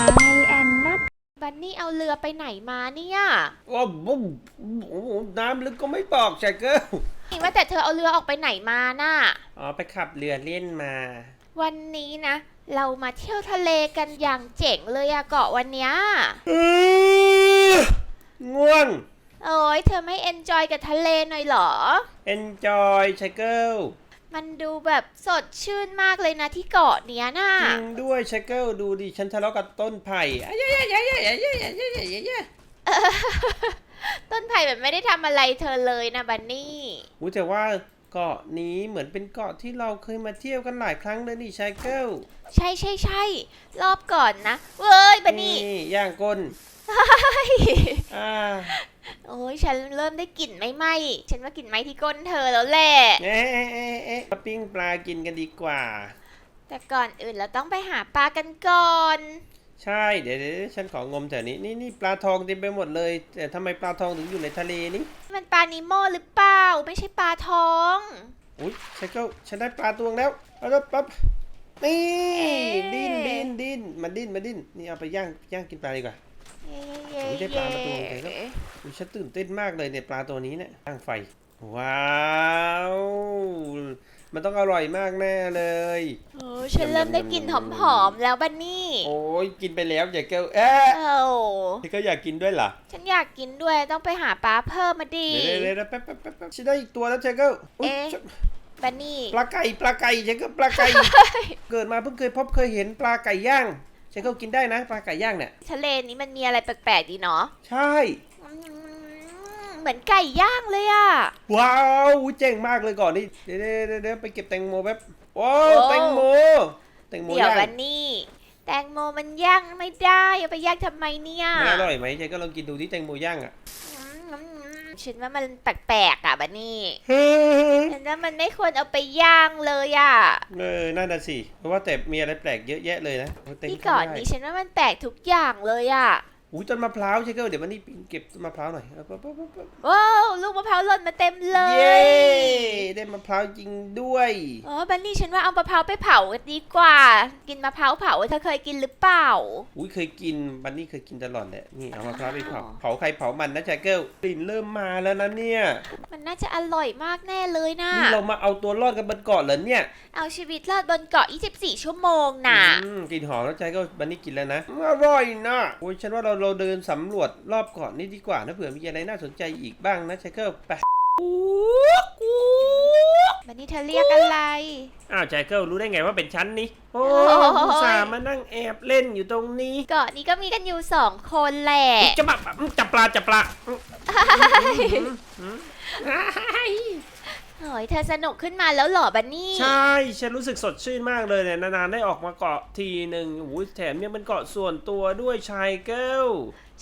My and Nut บันนี่เอาเรือไปไหนมาเนี่ยว่าบุ้มโอ้โหน้ำลึกก็ไม่บอกชายเกิลว่าแต่เธอเอาเรือออกไปไหนมาน่ะ อ๋อ ไปขับเรือเล่นมา วันนี้นะ เรามาเที่ยวทะเลกันอย่างเจ๋งเลยอะเกาะวันเนี้ยง่วง โอ้ยเธอไม่เอนจอยกับทะเลหน่อยเหรอ enjoy ชายเกิล มันดูแบบสดชื่นมากเลยนะที่เกาะเนี้ยน่ะ จริงด้วยชายเกิลดูดิฉันทะเลาะกับต้นไผ่อ้ายายายายายายายายายาต้นไผ่แบบไม่ได้ทำอะไรเธอเลยนะบันนี่ อู้แต่ว่าเกาะนี้เหมือนเป็นเกาะที่เราเคยมาเที่ยวกันหลายครั้งเลยนี่ชายเกิลใช่ใช่ใช่รอบก่อนนะ เว้ยบันนี่ย่างก้น อ่า โอ้ยฉันเริ่มได้กลิ่นไม่ไหมฉันว่ากลิ่นไหมที่ก้นเธอแล้วแหละเอ๊ะเอ๊ะเอ๊ะเอ๊ะมาปิ้งปลากินกันดีกว่า แต่ก่อนอื่นเราต้องไปหาปลากันก่อน ใช่เดี๋ยวเดี๋ยวฉันของงมแถวนี้นี่นี่ปลาทองเต็มไปหมดเลย แต่ทำไมปลาทองถึงอยู่ในทะเลนี่มันปลานิโมหรือเปล่า ไม่ใช่ปลาทอง อุ้ยฉันก็ฉันได้ปลาตัวงแล้วเอาแล้วปั๊บนี่เอ๊ะ ดิ้นดิ้นดิ้นมันดิ้นมันดิ้นนี่เอาไปย่างย่างกินปลาดีกว่า เย้อุ๊ยได้ปลามาตัวนึงเย้แล้วอุ้ยฉันตื่นเต้นมากเลยเนี่ยปลาตัวนี้เนี่ยย่างไฟ ว้าว มันต้องอร่อยมากแน่เลย โอ้ฉันเริ่มได้กลิ่นหอมๆแล้วบันนี่โอ้ยกินไปแล้วอย่าเกลเอ๊ะเอ้าที่เขาอยากกินด้วยเหรอฉันอยากกินด้วยต้องไปหาปลาเพิ่มมาดิเดี๋ยวเดี๋ยวแป๊บแป๊บแป๊บแป๊บฉันได้อีกตัวแล้วเชเกิลอุ๊ยเอ๊ะฉัน บันนี่ ปลาไก่ปลาไก่ฉันก็ปลาไก่ เกิดมาเพิ่งเคยพบเคยเห็นปลาไก่ย่าง ฉันก็กินได้นะปลาไก่ย่างเนี่ย ทะเลนี้มันมีอะไรแปลกๆดีเนาะใช่ อืมเหมือนไก่ย่างเลยอะ ว้าวเจ๋งมากเลยก่อนนี่เดี๋ยวเดี๋ยวเดี๋ยวเดี๋ยวไปเก็บแตงโมแป๊บโอ้ แตงโม แตงโมเดี๋ยวย่างบันนี่แตงโมมันย่างไม่ได้เอาไปย่างทำไมเนี่ย มันอร่อยไหมฉันก็ลองกินดูที่แตงโมย่างอะอืมอืม ฉันว่ามันแปลกๆอะบันนี่ฉันว่ามันไม่ควรเอาไปย่างเลยอะเออนั่นน่ะสิเพราะว่าแต่มีอะไรแปลกเยอะแยะเลยนะเต็มที่เก่อนได้นี้ฉันว่ามันแปลกทุกอย่างเลยอะ อุ้ยต้นมะพร้าวใช่ก็เดี๋ยวมันนี่ปีนเก็บต้นมะพร้าวหน่อยเอาปั๊บปั๊บปั๊บปั๊บว้าวลูกมะพร้าวหล่นมาเต็มเลเย้ยได้มะพร้าวจริงด้วยอ๋อบันนี่ฉันว่าเอามะพร้าวไปเผากันดีกว่า กินมะพร้าวเผาเธอเคยกินหรือเปล่า อุ้ยเคยกินบันนี่เคยกินตลอดแหละนี่เอามะพร้าวไปเผาอ๋อเผาใครเผามันนะแจ็คเกิลกลิ่นเริ่มมาแล้วนะเนี่ยมันน่าจะอร่อยมากแน่เลยนะนี่เรามาเอาตัวรอดกันบนเกาะเหรอเนี่ยเอาชีวิตรอดบนเกาะ 24 ชั่วโมงน่ะอืมกลิ่นหอมแล้วแจ็คเกิลบันนี่กินแล้วนะอร่อยนะโอ้ยฉันว่าเราเราเดินสำรวจรอบเกาะนี่ดีกว่านะเผื่อมีอะไรน่าสนใจอีกบ้างนะแจ็คเกิลไปบันนี่เธอเรียกอะไร อ้าวแจ็คเกิลรู้ได้ไงว่าเป็นฉันนี่โอ้โอ้ยอุตส่าห์มานั่งแอบเล่นอยู่ตรงนี้เกาะนี้ก็มีกันอยู่สองคนแหละจะมาจับปลาจับปลา เฮ้ยเธอสนุกขึ้นมาแล้วเหรอบันนี่ ใช่ ฉันรู้สึกสดชื่นมากเลยเนี่ยนานๆได้ออกมาเกาะทีหนึ่งโอ้ยแถมยังเป็นเกาะส่วนตัวด้วยชายเกิล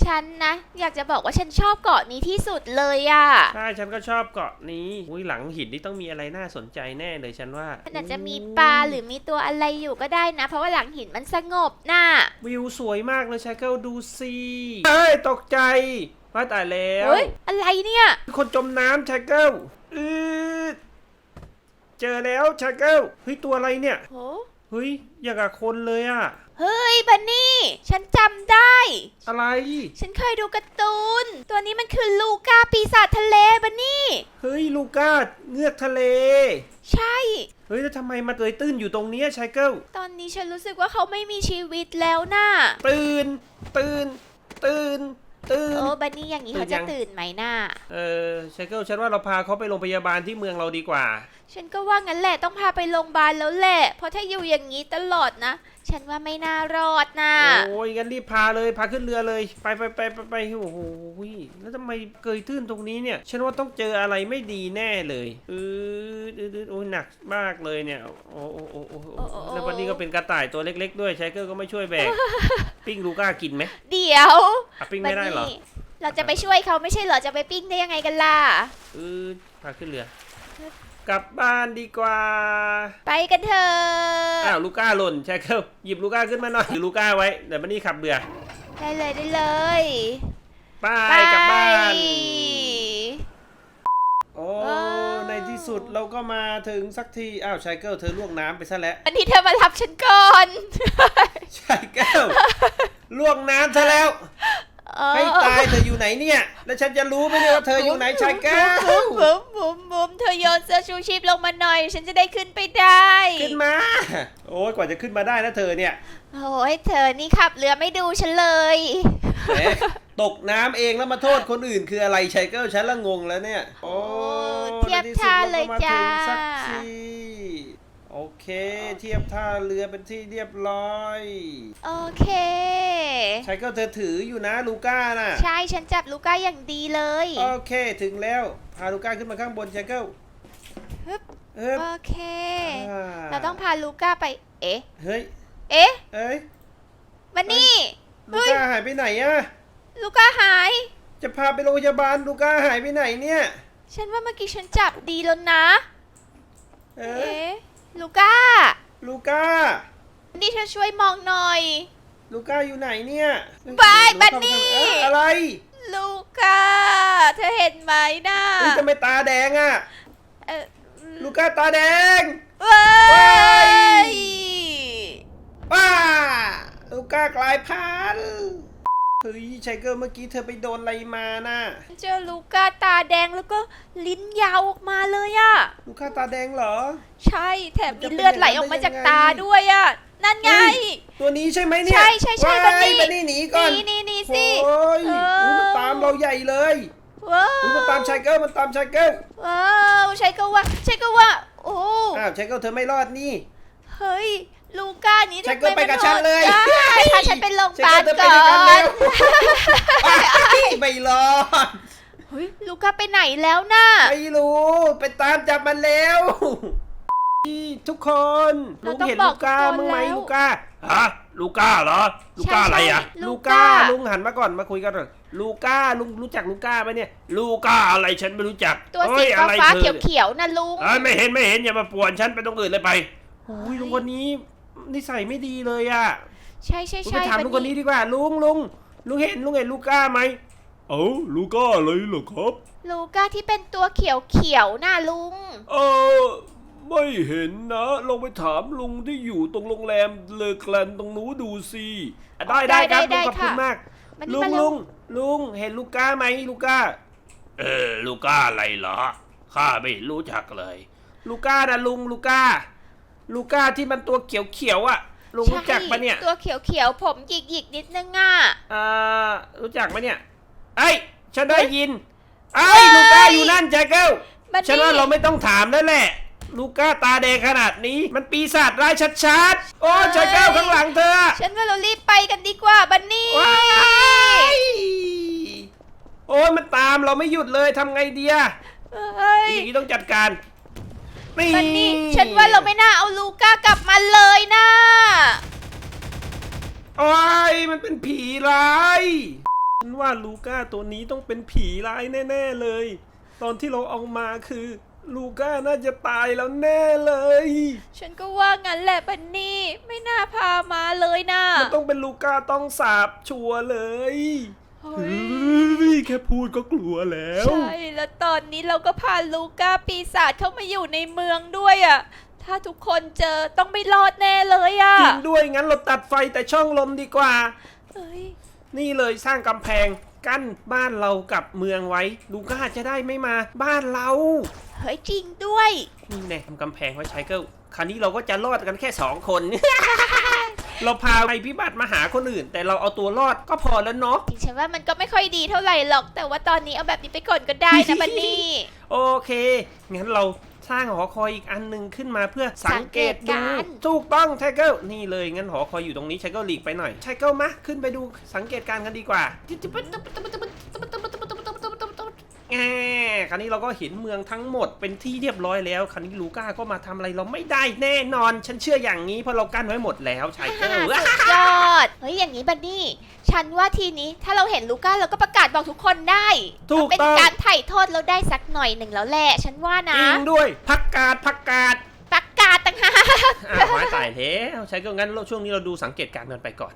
ฉันนะ อยากจะบอกว่าฉันชอบเกาะนี้ที่สุดเลยอะใช่ฉันก็ชอบเกาะนี้อุ้ยหลังหินนี่ต้องมีอะไรน่าสนใจแน่เลยฉันว่ามันอาจจะมีปลาหรือมีตัวอะไรอยู่ก็ได้นะ เพราะว่าหลังหินมันสงบน่ะวิวสวยมากเลยชายเกิลดูสิเฮ้ยตกใจว่าตายแล้วเฮ้ยอะไรเนี่ยมีคนจมน้ำชายเกิลอืด เจอแล้วชายเกิลเฮ้ยตัวอะไรเนี่ยโอ้เฮ้ยอย่างกับคนเลยอะเฮ้ยบันนี่ ฉันจำได้ อะไร ฉันเคยดูการ์ตูน ตัวนี้มันคือลูก้าปีศาจทะเลบันนี่ เฮ้ยลูก้าเงือกทะเล ใช่ เฮ้ยแล้วทำไมมาเกยตื้นอยู่ตรงเนี้ยชายเกิลตอนนี้ฉันรู้สึกว่าเขาไม่มีชีวิตแล้วน่ะ ตื่น ตื่น ตื่น ตื่น โอ้บันนี่อย่างนี้ตื่เขานจะยังตื่นไหมน่ะ เออชายเกิลฉันว่าเราพาเขาไปโรงพยาบาลที่เมืองเราดีกว่า ฉันก็ว่างั้นแหละต้องพาไปโรงพยาบาลแล้วแหละ เพราะถ้าอยู่อย่างนี้ตลอดนะ ฉันว่าไม่น่ารอดนะ โอ้ยงั้นรีบพาเลยพาขึ้นเรือเลย ไปไปไปไปไปโอ้โหแล้วทำไมเกยตื้นตรงนี้เนี่ย ฉันว่าต้องเจออะไรไม่ดีแน่เลยเออเออเอโอ้ยหนักมากเลยเนี่ยโอ้โอ้โอ้โอ้โอ้ แล้ววันนี้ก็เป็นกระต่ายตัวเล็ก ๆ ด้วยชายเกิลก็ไม่ช่วยแบก ปิ้งลูก้ากินไหมเดี๋ยวอะปิ้งไม่ได้เหรอ บันนี่เราจะไปช่วยเขาไม่ใช่เหรอจะไปปิ้งได้ยังไงกันล่ะเออพาขึ้นเรือ กลับบ้านดีกว่าไปกันเถอะอ้าวลูก้าหล่นใช่ครับหยิบลูก้าขึ้นมาหน่อยถือลูก้าไว้เดี๋ยวมันนี่ขับเรือได้เลยได้เลยไปกลับบ้าน โอ้ว้าวในที่สุดเราก็มาถึงสักทีอ้าวชายเกิลเธอล่วงน้ำไปซะแล้ววันนี้เธอมารับฉันก่อนชายเกิลล่วงน้ำซะแล้วเออให้ตายเธออยู่ไหนเนี่ย แล้วฉันจะรู้ไหมเนี่ยว่าเธออยู่ไหนชายแก้ว บุ๋มบุ๋มบุ๋มบุ๋มเธอโยนเสื้อชูชีพลงมาหน่อย ฉันจะได้ขึ้นไปได้ ขึ้นมา โอ้ยกว่าจะขึ้นมาได้นะเธอเนี่ยโอ้ยเธอนี่ขับเรือไม่ดูฉันเลย แหมตกน้ำเองแล้วมาโทษคนอื่นคืออะไรชายแก้วฉันละงงแล้วเนี่ยโอ้เทียบท่าเลยจ้า ในที่สุดเรก็มถึงสักทีโอ เค เทียบท่าเรือเป็นที่เรียบร้อย โอเคชายแก้วเธอถืออยู่นะลูก้าน่ะ ใช่ฉันจับลูก้าอย่างดีเลย โอเคถึงแล้ว พาลูก้าขึ้นมาข้างบนชายแก้วฮึบเอ๊บโอเค อ่เราต้องพาลูก้าไป เอ๊ะ เฮ้ย เอ๊ะ เอ้ย มานี่ ลูก้าหายไปไหนอะลูก้าหาย จะพาไปโรงพยาบาลลูก้าหายไปไหนเนี่ย ฉันว่าเมื่อกี้ฉันจับดีแล้วนะ เอ๊ะเอ๊ะ ลูก้า ลูก้า นี่เธอช่วยมองหน่อย ลูก้าอยู่ไหนเนี่ยบายบันนี่เอ๊ะอะไรลูก้า เธอเห็นไหมนะเฮ้ยทำไมตาแดงอะเออลูก้าตาแดง เว้ย ว้า ลูก้ากลายพันธุ์ เฮ้ยไชเกอร์เมื่อกี้เธอไปโดนอะไรมาน่ะเจอลูก้าตาแดงแล้วก็ลิ้นยาวออกมาเลยอะ ลูก้าตาแดงเหรอ ใช่แถมมีเลือดไหลออกมาจากตาด้วยอะนั่นไงเฮ้ยตัวนี้ใช่ไหมเนี่ยใช่ใช่ใช่ว้ายบันนี่บันนี่หนีก่อนนี่นี่นี่สิโอ้ยเอออุ๊ยมันตามเราใหญ่เลยว้าอุ๊ยมันตามไชเกอร์มันตามไชเกอร์ว้าวใช่ก็ว่าใช่ก็ว่าโอ้อ้าวไชเกอร์เธอไม่รอดนี่ เฮ้ย ลูก้านี้ใช่ก็ไปกับฉันเลยได้พาฉันไปโรงพยาบาลไชเกก่อร์เธอไปด้วยกันเร็อนวอ้ายไม่รอดเฮ้ยลูก้าไปไหนแล้วน่ะไม่รู้ ไปตามจับมันแล้วทุกคนลุเรางต้องเห็นบอลูกก้าทุกคนมั้งไหมแล้วลูก้าฮะลูก้าเหรอ ลูก้าอะไรอะใช่ลูลูก้าก้าลุงหันมาก่อนมาคุยกันหน่อยลูก้าลุงรู้จักลูก้าไหมเนี่ย ลูก้าอะไรฉันไม่รู้จัก ตัวเอ้สียฟ้าอะไรฟ้าเธเขีอยวเขียวๆนะลุงเอ้ยไม่เห็นไม่เห็นอย่ามาป่วนฉันไปตรงอื่นเลยไปโอ้ยลุงคนนี้ นิสัยไม่ดีเลยอะใช่ใช่ลุงใช่ไปถามลุงคนนี้ดีกว่า ลุงลุงลุงเห็นลุงเห็นลูก้าไหมเอ้าลูก้าอะไรเหรอครับ ลูก้าที่เป็นตัวเขียวเขียวๆน่ะลุง เออไม่เห็นนะลองไปถามลุงที่อยู่ตรงโรงแรมเลอแกลนตรงนู้นดูสิได้ได้ครับได้ลุงขอบคุณค่ะ มาก มันลุงมันลุงลุงเห็นลูก้าไหมลูก้า เออ ลูก้าอะไรเหรอ ข้าไม่รู้จักเลย ลูก้านะลุงลูก้า ลูก้าที่มันตัวเขียวเขียวๆอะลุงรู้จักปะเนี่ย ใช่ตัวเขียวเขียวๆ ผมหยิกหยิกๆนิดนึงอะ อ่า รู้จักไหมเนี่ยไอ้ยฉันได้ยินไอ้ยลูก้าอยู่นั่นแจ็คเกิลบันฉันนี่ว่าเราไม่ต้องถามแล้วแหละ ลูก้าตาแดงขนาดนี้ มันปีศาจร้ายชัดๆ โอ้แจ็คเกิลข้างหลังเธอฉันว่าเรารีบไปกันดีกว่าบันนี่ ว้ายโอ้ยมันตามเราไม่หยุดเลยทำไงดีอะเฮ้ย อย่างนี้ต้องจัดการ นี่บันนี่ฉันว่าเราไม่น่าเอาลูก้ากลับมาเลยนะโอ้ยมันเป็นผีร้ายฉันว่าลูก้าตัวนี้ต้องเป็นผีร้ายแน่ ๆเลย ตอนที่เราเอามาคือ ลูก้าน่าจะตายแล้วแน่เลย ฉันก็ว่างั้นแหละบันนี่ไม่น่าพามาเลยนะมันต้องเป็นลูก้าต้องสาบชัวร์เลย เฮ้เฮ้ย ยแค่พูดก็กลัวแล้ว ใช่แล้วตอนนี้เราก็พาลูก้าปีศาจเข้ามาอยู่ในเมืองด้วยอะ ถ้าทุกคนเจอต้องไม่รอดแน่เลยอะจริงด้วยงั้นเราตัดไฟแต่ช่องลมดีกว่าเฮ้ยนี่เลยสร้างกำแพงกั้นบ้านเรากับเมืองไว้ ลูก้าจะได้ไม่มาบ้านเรา เฮ้ยจริงด้วย นี่แน่ทำกำแพงไว้ใช้เกิลคราวนี้เราก็จะรอดกันแค่สองคน เราพาภัยพิบัติมาหาคนอื่น แต่เราเอาตัวรอดก็พอแล้วเนาะ จริงฉันว่ามันก็ไม่ค่อยดีเท่าไหร่หรอก แต่ว่าตอนนี้เอาแบบนี้ไปก่อนก็ได้นะบันนี่ โอเค งั้นเราสร้างหอคอยอีกอันหนึ่งขึ้นมาเพื่อสังเกตสังเกตดูการณ์ถูกต้องไชเกิลนี่เลยงั้นหอคอยอยู่ตรงนี้ไชเกิลหลีกไปหน่อยไชเกิลมาขึ้นไปดูสังเกตการณ์กันดีกว่า แหมคราวนี้เราก็เห็นเมืองทั้งหมดเป็นที่เรียบร้อยแล้ว คราวนี้ลูก้าก็มาทำอะไรเราไม่ได้แน่นอน ฉันเชื่ออย่างนี้เพราะเรากั้นไว้หมดแล้วไชเกิลสุดยอด เฮ้ย อย่างนี้บันนี่ ฉันว่าทีนี้ถ้าเราเห็นลูก้าเราก็ประกาศบอกทุกคนได้ถูกเป็นต้องการไถ่โทษเราได้สักหน่อยหนึ่งแล้วแหละ ฉันว่านะ จริงด้วยพักกาดพักกาดประกาศต่างหากอ้าวไม้ตายแล้วใช้ก็งั้นช่วงนี้เราดูสังเกตการณ์กันไปก่อน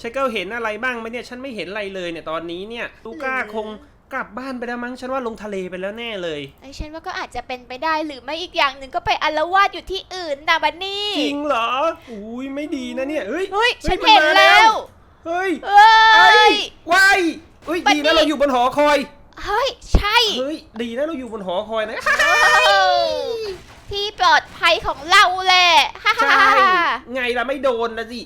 ใช้ก็เห็นอะไรบ้างไหมเนี่ย ฉันไม่เห็นอะไรเลยเนี่ยตอนนี้เนี่ยลูก้าคง กลับบ้านไปแล้วมั้งฉันว่าลงทะเลไปแล้วแน่เลย ไอ้ฉันว่าก็อาจจะเป็นไปได้หรือไม่อีกอย่างหนึ่งก็ไปอาละวาดอยู่ที่อื่นนะบันนี่ จริงเหรออุ้ยไม่ดีนะเนี่ยเฮ้ยเฮ้ยเฮ้ยฉันมันเห็นมาแล้แล้ววเฮ้ยเฮ้ยบัดดีดี้ นะเราอยู่บนหอคอยเฮ้ย ใช่ เฮ้ยดีนะเราอยู่บนหอคอยนะ ที่ปลอดภัยของเราแหละฮ่าฮ่าใช่ฮ่า ไงล่ะไม่โดนนะสิ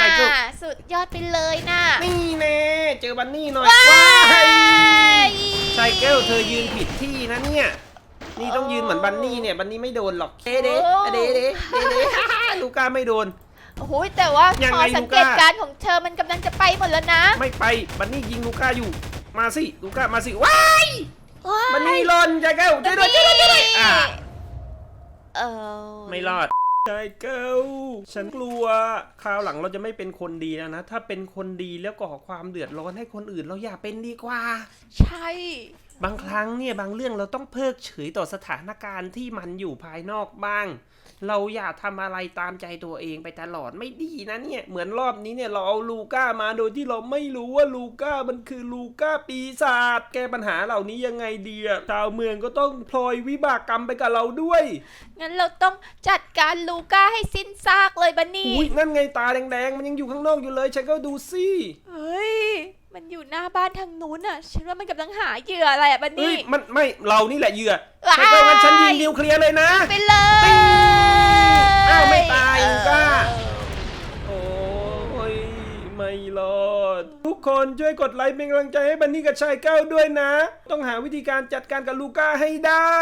ใช่ก็สุดยอดไปเลยนะนี่แน่เจอบันนี่หน่อยว้าว้ายยไซเคิลเธอยืนผิดที่นะเนี่ย นี่ต้องยืนเหมือนบันนี่เนี่ยบันนี่ไม่โดนหรอกเด้เด้เด้เด้เด้เด้ลูก้าไม่โดนโอ้โหแต่ว่ายังขไงอสังเกตลูก้าการณ์ของเธอมันกำลังจะไปหมดแล้วนะ ไม่ไปบันนี่ยิงลูก้าอยู่ มาสิลูก้ามาสิว้ายว้ายบันนี่หล่นไซเคิลช่วยด้วยช่วยด้วยช่วยด้วยอะเออไม่รอด ใช่เกลฉันกลัว คราวหลังเราจะไม่เป็นคนดีแล้วนะ ถ้าเป็นคนดีแล้วก่อความเดือดร้อนให้คนอื่นเราอย่าเป็นดีกว่า ใช่ บางครั้งเนี่ยบางเรื่องเราต้องเพิกเฉยต่อสถานการณ์ที่มันอยู่ภายนอกบ้าง เราอย่าทำอะไรตามใจตัวเองไปตลอดไม่ดีนะเนี่ย เหมือนรอบนี้เนี่ยเราเอาลูก้ามาโดยที่เราไม่รู้ว่าลูก้ามันคือลูก้าปีศาจแก้ปัญหาเหล่านี้ยังไงดีอะชาวเมืองก็ต้องพลอยวิบากกรรมไปกับเราด้วย งั้นเราต้องจัดการลูก้าให้สิ้นซากเลยบันนี่ อุ้ยนั่นไงตาแดงๆ มันยังอยู่ข้างนอกอยู่เลยฉันก็ดูสิ เฮ้ย มันอยู่หน้าบ้านทางนู้นอะ ฉันว่ามันกำลังหาเหยื่ออะไรอะบันเอ้นี่ ยมันไม่เรานี่แหละเหยื่อว้ายใช่ก็งั้นฉันยิงนิวเคลียร์เลยนะ ไปเลยอ้าวไม่ตายเออลูก้าโอ้ยไม่รอด ทุกคนช่วยกดไลค์เป็นกำลังใจให้บันนี่กับชายแก้วด้วยนะ ต้องหาวิธีการจัดการกับลูก้าให้ได้